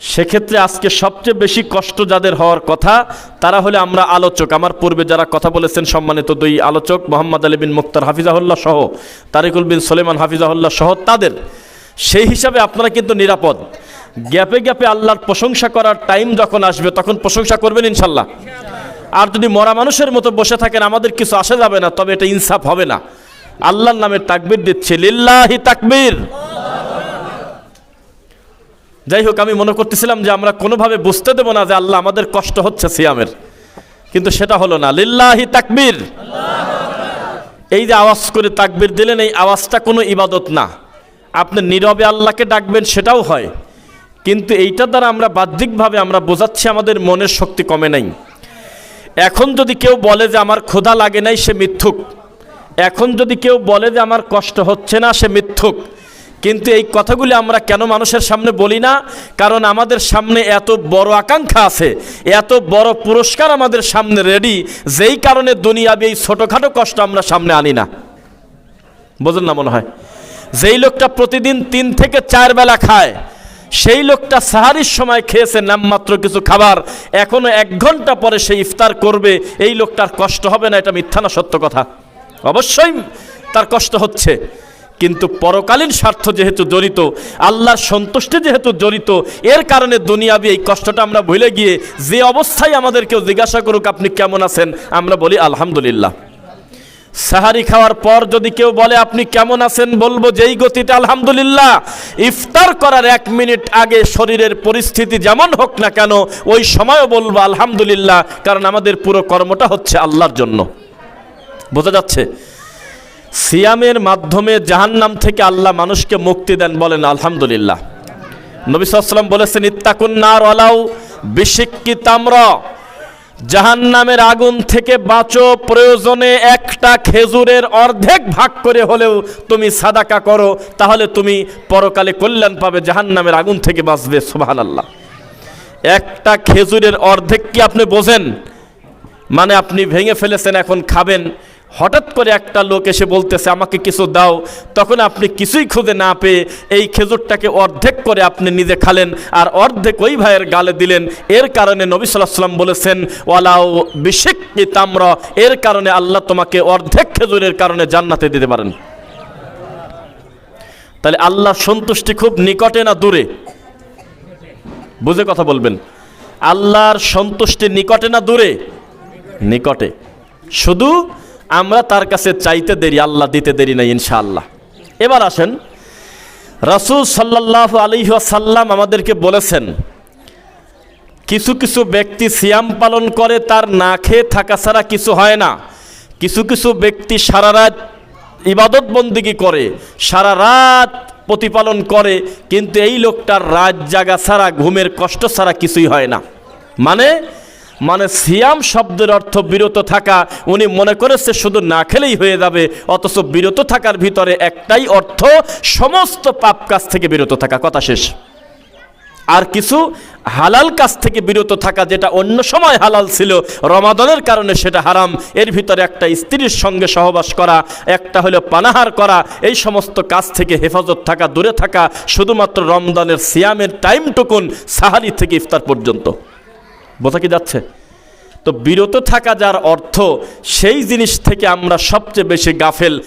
সেক্ষেত্রে আজকে সবচেয়ে বেশি কষ্ট যাদের হওয়ার কথা, তারা হলে আমরা আলোচক। আমার পূর্বে যারা কথা বলেছেন সম্মানিত দুই আলোচক, মোহাম্মদ আলী বিন মুক্তার হাফিজাহুল্লাহ সহ, তারিকুল বিন সোলেমান হাফিজাহুল্লাহ সহ তাদের। সেই হিসাবে আপনারা কিন্তু নিরাপদ। গ্যাপে গ্যাপে আল্লাহর প্রশংসা করার টাইম যখন আসবে, তখন প্রশংসা করবেন ইনশাল্লাহ। আর যদি মরা মানুষের মতো বসে থাকেন, আমাদের কিছু আসা যাবে না, তবে এটা ইনসাফ হবে না। আল্লাহর নামে তাকবির দিচ্ছে, লিল্লাহি তাকবীর। যাই হোক আমি মনে করতেছিলাম যে আমরা কোনোভাবে বুঝতে দেবো না যে আল্লাহ আমাদের কষ্ট হচ্ছে সিয়ামের। কিন্তু সেটা হলো না। লিল্লাহি তাকবীর। এই যে আওয়াজ করে তাকবীর দিলেন, এই আওয়াজটা কোনো ইবাদত না। আপনি নীরবে আল্লাহকে ডাকবেন, সেটাও হয়। কিন্তু এইটা দ্বারা আমরা বাহ্যিকভাবে আমরা বোঝাচ্ছি আমাদের মনের শক্তি কমে নাই। এখন যদি কেউ বলে যে আমার ক্ষুধা লাগে নাই, সে মিথ্যুক। এখন যদি কেউ বলে যে আমার কষ্ট হচ্ছে না, সে মিথ্যুক। কিন্তু এই কথাগুলি আমরা কেন মানুষের সামনে বলি না? কারণ আমাদের সামনে এত বড় আকাঙ্ক্ষা আছে, এত বড় পুরস্কার আমাদের সামনে রেডি যেই কারণে দুনিয়াবি এই ছোটোখাটো কষ্ট আমরা সামনে আনি না। বোঝেন না মনে হয়? যেই লোকটা প্রতিদিন তিন থেকে চার বেলা খায়, সেই লোকটা সাহারির সময় খেয়েছে নামমাত্র কিছু খাবার, এখনও এক ঘণ্টা পরে সে ইফতার করবে, এই লোকটার কষ্ট হবে না, এটা মিথ্যা না, সত্য কথা। অবশ্যই তার কষ্ট হচ্ছে। কিন্তু পরকালীন স্বার্থ যেহেতু জড়িত আল্লাহর সন্তুষ্টি যেহেতু জড়িত, এর কারণে দুনিয়াবি এই কষ্টটা আমরা ভুলে গিয়ে যে অবস্থায় আমাদের কেউ জিজ্ঞাসা করুক, আপনি কেমন আছেন? আমরা বলি, আলহামদুলিল্লাহ। সাহারি খাওয়ার পর যদি কেউ বলে, আপনি কেমন আছেন? বলব, যেই গতিতে আলহামদুলিল্লাহ। ইফতার করার এক মিনিট আগে শরীরের পরিস্থিতি যেমন হোক না কেন, ওই সময়ও বলব, আলহামদুলিল্লাহ। কারণ আমাদের পুরো কর্মটা হচ্ছে আল্লাহর জন্য। বোঝা যাচ্ছে? সিয়ামের মাধ্যমে জাহান্নাম থেকে আল্লাহ মানুষকে মুক্তি দেন বলেন, আলহামদুলিল্লাহ। নবী সাল্লাম বলেছেন ইত্তাকুন্নার অলাউ বিশিক্কি তামরা। জাহান্নামের আগুন থেকে বাঁচো, প্রয়োজনে একটা খেজুরের অর্ধেক ভাগ করে হলেও তুমি সাদাকা করো, তাহলে তুমি পরকালে কল্যাণ পাবে, জাহান্নামের আগুন থেকে বাঁচবে সুবাহান আল্লাহ একটা খেজুরের অর্ধেক কি আপনি বোঝেন? মানে আপনি ভেঙে ফেলেছেন, এখন খাবেন হঠাৎ করে একটা লোক এসে বলতেছে, আমাকে কিছু দাও। তখন আপনি কিছুই খুঁজে না পেয়ে এই খেজুরটাকে অর্ধেক করে আপনি নিজে খালেন আর অর্ধেক ওই ভাইয়ের গালে দিলেন। এর কারণে নবী সাল্লাহ সাল্লাম বলেছেন ওয়ালাও বিশেক তাম্র। এর কারণে আল্লাহ তোমাকে অর্ধেক খেজুরের কারণে জান্নাতে দিতে পারেন। তাহলে আল্লাহ সন্তুষ্টি খুব নিকটে না দূরে? বুঝে কথা বলবেন। আল্লাহর সন্তুষ্টি নিকটে না দূরে? নিকটে। শুধু আমরা তার কাছে চাইতে দেরি, আল্লাহ দিতে দেরি নাই, ইনশাআল্লাহ। এবার আসেন। রাসূল সাল্লাহ আলিহাসাল্লাম আমাদেরকে বলেছেন, কিছু কিছু ব্যক্তি সিয়াম পালন করে, তার না খেয়ে থাকা ছাড়া কিছু হয় না। কিছু কিছু ব্যক্তি সারা রাত ইবাদত বন্দিগি করে, সারা রাত প্রতিপালন করে, কিন্তু এই লোকটার রাত জাগা ছাড়া, ঘুমের কষ্ট ছাড়া কিছুই হয় না। মানে মানে সিয়াম শব্দের অর্থ বিরত থাকা। উনি মনে করেছে শুধু না খেলেই হয়ে যাবে, অথচ বিরত থাকার ভিতরে একটাই অর্থ, সমস্ত পাপ কাজ থেকে বিরত থাকা। কথা শেষ। আর কিছু হালাল কাজ থেকে বিরত থাকা যেটা অন্য সময় হালাল ছিল, রমাদনের কারণে সেটা হারাম। এর ভিতরে একটা স্ত্রীর সঙ্গে সহবাস করা, একটা হলো পানাহার করা, এই সমস্ত কাজ থেকে হেফাজত থাকা, দূরে থাকা, শুধুমাত্র রমদানের সিয়ামের টাইমটুকুন সাহারি থেকে ইফতার পর্যন্ত। বোঝা কি যাচ্ছে? তো বিরত থাকা যার অর্থ, সেই জিনিস থেকে আমরা সবচেয়ে বেশি গাফেল।